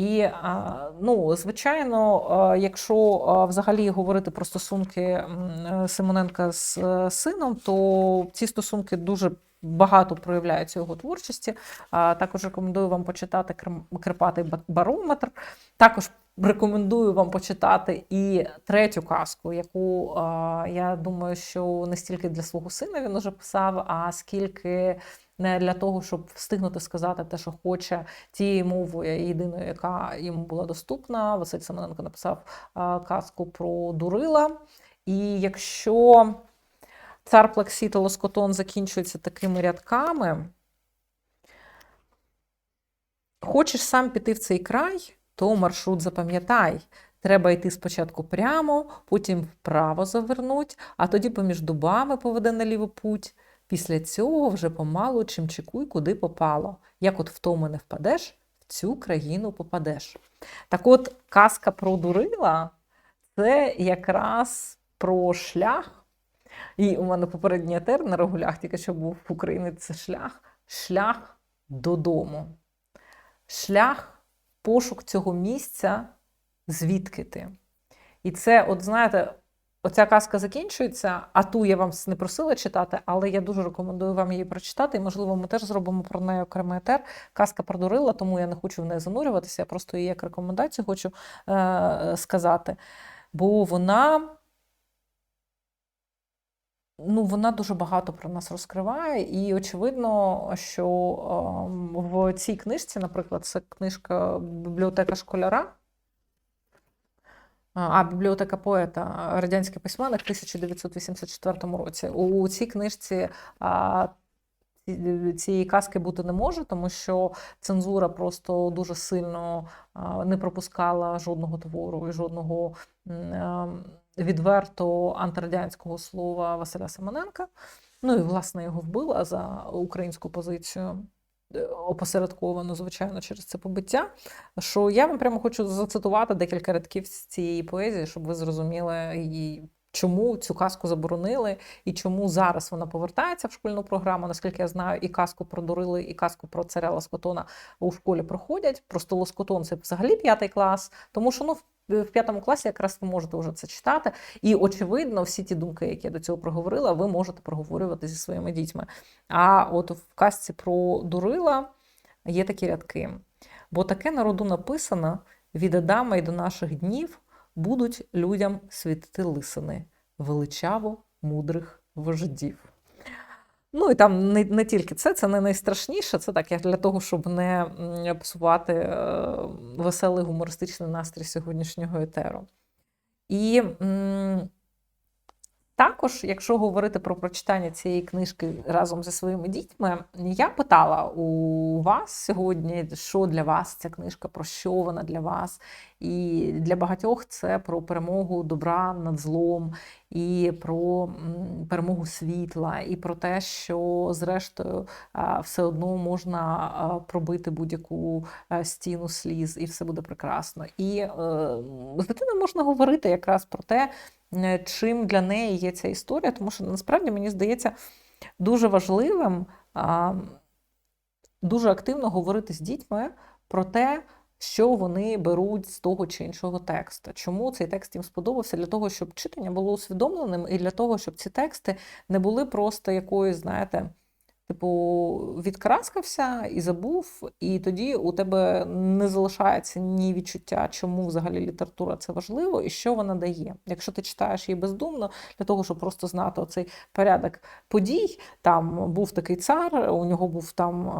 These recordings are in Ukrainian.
І ну, звичайно, якщо взагалі говорити про стосунки Симоненка з е, сином, то ці стосунки дуже багато проявляються його творчості. Також рекомендую вам почитати «Крем- Крипатий барометр. Також рекомендую вам почитати і третю казку, яку я думаю, що не стільки для свого сина він уже писав, а скільки не для того, щоб встигнути сказати те, що хоче тією мовою єдиною, яка йому була доступна. Василь Семененко написав казку про Дурила. І якщо цар Плаксіт Лоскотон закінчується такими рядками, хочеш сам піти в цей край, то маршрут запам'ятай. Треба йти спочатку прямо, потім вправо завернуть, а тоді поміж дубами поведе наліво путь. Після цього вже помалу чимчикуй, куди попало. Як от в тому не впадеш, в цю країну попадеш. Так от, казка про Дурила це якраз про шлях. І у мене попередній етер на регулях, тільки що був в Україні, це шлях, шлях додому. Шлях, пошук цього місця, звідки ти. І це, от знаєте, оця казка закінчується, а ту я вам не просила читати, але я дуже рекомендую вам її прочитати. І, можливо, ми теж зробимо про неї окремий етер. Казка продурила, тому я не хочу в неї занурюватися. Я просто її як рекомендацію хочу е- сказати. Бо вона. Ну, вона дуже багато про нас розкриває, і очевидно, що ем, в цій книжці, наприклад, це книжка бібліотека школяра. А, бібліотека поета радянський письменник в 1984 році. У цій книжці цієї казки бути не може, тому що цензура просто дуже сильно не пропускала жодного твору і жодного відверто антирадянського слова Василя Семененка. Ну і власне його вбила за українську позицію. Опосередковано, звичайно, через це побиття. Що я вам прямо хочу зацитувати декілька рядків з цієї поезії, щоб ви зрозуміли, і чому цю казку заборонили, і чому зараз вона повертається в шкільну програму. Наскільки я знаю, і казку про Дурили, і казку про царя Лоскотона у школі проходять. Просто Лоскотон це взагалі п'ятий клас, тому що ну. В- п'ятому класі якраз ви можете вже це читати, і очевидно, всі ті думки, які я до цього проговорила, ви можете проговорювати зі своїми дітьми. А от в казці про Дурила є такі рядки. Бо таке народу написано від Адама й до наших днів будуть людям світити лисини, величаво мудрих вождів. Ну і там не, не тільки це, це не найстрашніше, це так, як для того, щоб не псувати е, веселий гумористичний настрій сьогоднішнього етеру. І м, також, якщо говорити про прочитання цієї книжки разом зі своїми дітьми, я питала у вас сьогодні, що для вас ця книжка, про що вона для вас. І для багатьох це про перемогу добра над злом, і про перемогу світла, і про те, що зрештою все одно можна пробити будь-яку стіну сліз, і все буде прекрасно. І е, з дитиною можна говорити якраз про те, е, чим для неї є ця історія, тому що насправді мені здається дуже важливим дуже активно говорити з дітьми про те, що вони беруть з того чи іншого текста. Чому цей текст їм сподобався? Для того, щоб читання було усвідомленим, і для того, щоб ці тексти не були просто якоюсь, знаєте, типу, відкраскався і забув, і тоді у тебе не залишається ні відчуття, чому взагалі література це важливо і що вона дає. Якщо ти читаєш її бездумно, для того, щоб просто знати оцей порядок подій, там був такий цар, у нього був там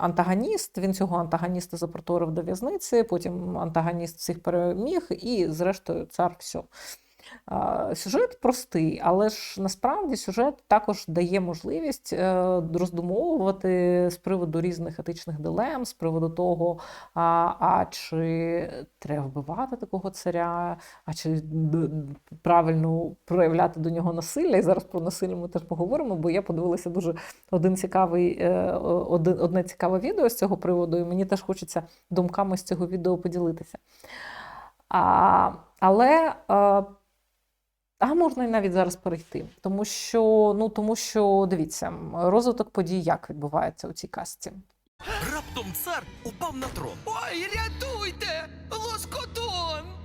антагоніст, він цього антагоніста запроторив до в'язниці, потім антагоніст всіх переміг, і зрештою цар все. А, Сюжет простий, але ж насправді сюжет також дає можливість е, роздумовувати з приводу різних етичних дилем, з приводу того, а, а чи треба вбивати такого царя, а чи правильно проявляти до нього насилля. І зараз про насилля ми теж поговоримо, бо я подивилася дуже один цікавий, е, один, одне цікаве відео з цього приводу, і мені теж хочеться думками з цього відео поділитися. А, але е, а можна і навіть зараз перейти, тому що ну тому що дивіться, розвиток подій як відбувається у цій казці. Раптом цар упав на трон. Ой, рятуйте! Лоскотон!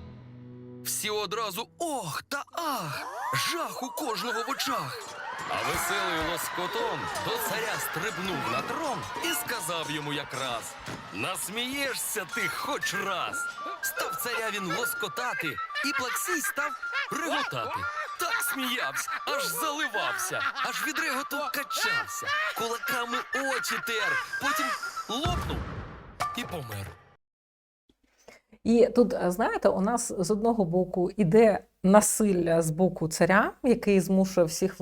всі одразу ох та ах, жах у кожного в очах. А веселий лоскотон до царя стрибнув на трон і сказав йому якраз: Насмієшся ти хоч раз. Став царя він лоскотати, і плаксій став реготати. Так сміявся, аж заливався, аж від реготу качався, кулаками очі тер, потім лопнув і помер. І тут, е, знаєте, у нас з одного боку іде насилля з боку царя, який змушує всіх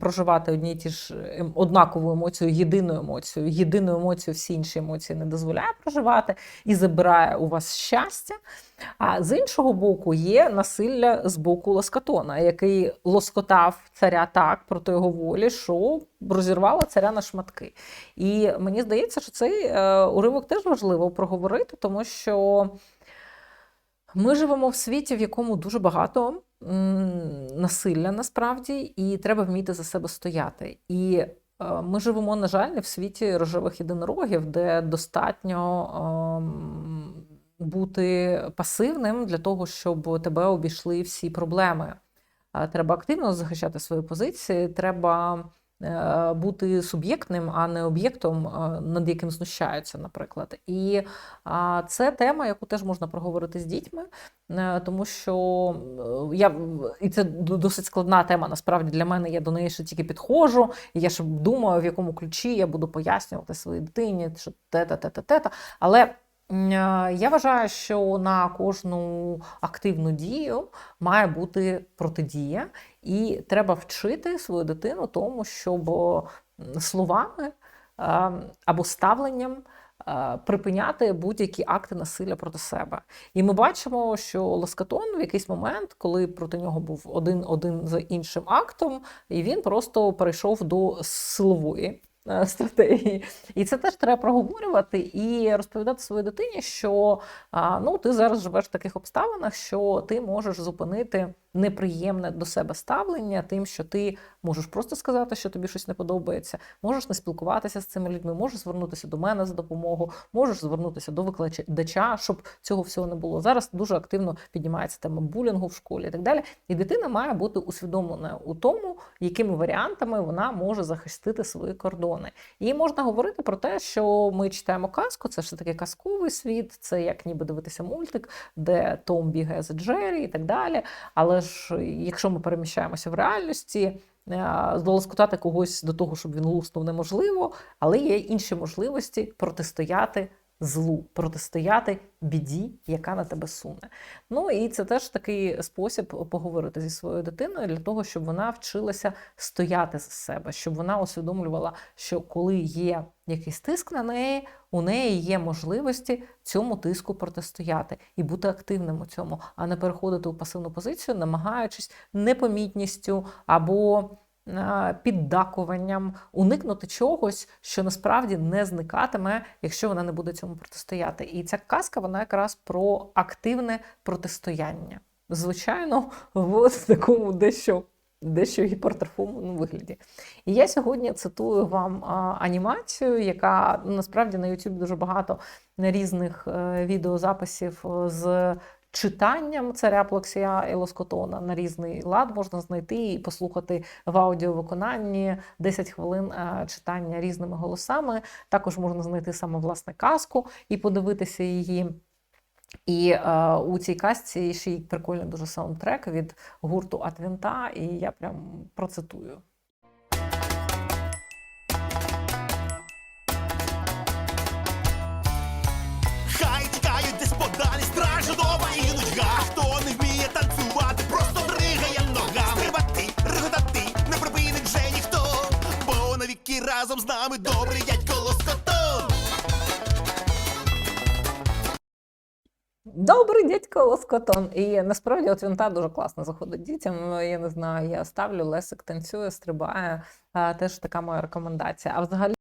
проживати одні ті ж ем, однакову емоцію, єдину емоцію. Єдину емоцію всі інші емоції не дозволяє проживати і забирає у вас щастя. А з іншого боку, є насилля з боку Лоскатона, який лоскотав царя так проти його волі, що розірвало царя на шматки. І мені здається, що цей е, уривок теж важливо проговорити, тому що ми живемо в світі, в якому дуже багато насилля насправді, і треба вміти за себе стояти. І е, ми живемо, на жаль, не в світі рожевих єдинорогів, де достатньо ем, бути пасивним для того, щоб тебе обійшли всі проблеми. Треба активно захищати свої позиції, треба е, бути суб'єктним, а не об'єктом, е, над яким знущаються, наприклад. І це тема, яку теж можна проговорити з дітьми, е, тому що е, я і це досить складна тема. Насправді для мене я до неї ще тільки підходжу, і я ще думаю, в якому ключі я буду пояснювати своїй дитині, що те-та, те-та, те-та. Але е, я вважаю, що на кожну активну дію має бути протидія, і треба вчити свою дитину тому, щоб словами або ставленням припиняти будь-які акти насилля проти себе. І ми бачимо, що Ласкатон в якийсь момент, коли проти нього був один один за іншим актом, і він просто перейшов до силової. Е, Стратегії, і це теж треба проговорювати і розповідати своїй дитині, що ну ти зараз живеш в таких обставинах, що ти можеш зупинити неприємне до себе ставлення, тим, що ти можеш просто сказати, що тобі щось не подобається, можеш не спілкуватися з цими людьми, можеш звернутися до мене за допомогою, можеш звернутися до викладача, щоб цього всього не було. Зараз дуже активно піднімається тема булінгу в школі і так далі. І дитина має бути усвідомлена у тому, якими варіантами вона може захистити свої кордони. І можна говорити про те, що ми читаємо казку, це ж таки казковий світ, це як ніби дивитися мультик, де Том бігає за Джері і так далі. Але ж якщо ми переміщаємося в реальності, е, злоскотати когось до того, щоб він луснув, неможливо, але є інші можливості протистояти злу, протистояти біді, яка на тебе суне. Ну і це теж такий спосіб поговорити зі своєю дитиною для того, щоб вона вчилася стояти за себе, щоб вона усвідомлювала, що коли є якийсь тиск на неї, у неї є можливості цьому тиску протистояти і бути активним у цьому, а не переходити у пасивну позицію, намагаючись непомітністю або піддакуванням уникнути чогось, що насправді не зникатиме, якщо вона не буде цьому протистояти. І ця казка вона якраз про активне протистояння. Звичайно, в такому дещо. Дещо гіпертрофовому вигляді. І я сьогодні цитую вам а, анімацію, яка ну, насправді на YouTube дуже багато різних е, відеозаписів е, з читанням царя Плаксія і Лоскотона на різний лад можна знайти і послухати в аудіовиконанні 10 хвилин е, читання різними голосами. Також можна знайти саме власне казку і подивитися її. І е, у цій казці ще й прикольний дуже саундтрек від гурту Атвінта, і я прям процитую. Разом з нами добрий дядько Лоскотон. Добрий дядько Лоскотон. І насправді от він та дуже класно заходить дітям. Я не знаю, я ставлю Лесик танцює, стрибає. Теж така моя рекомендація. А взагалі.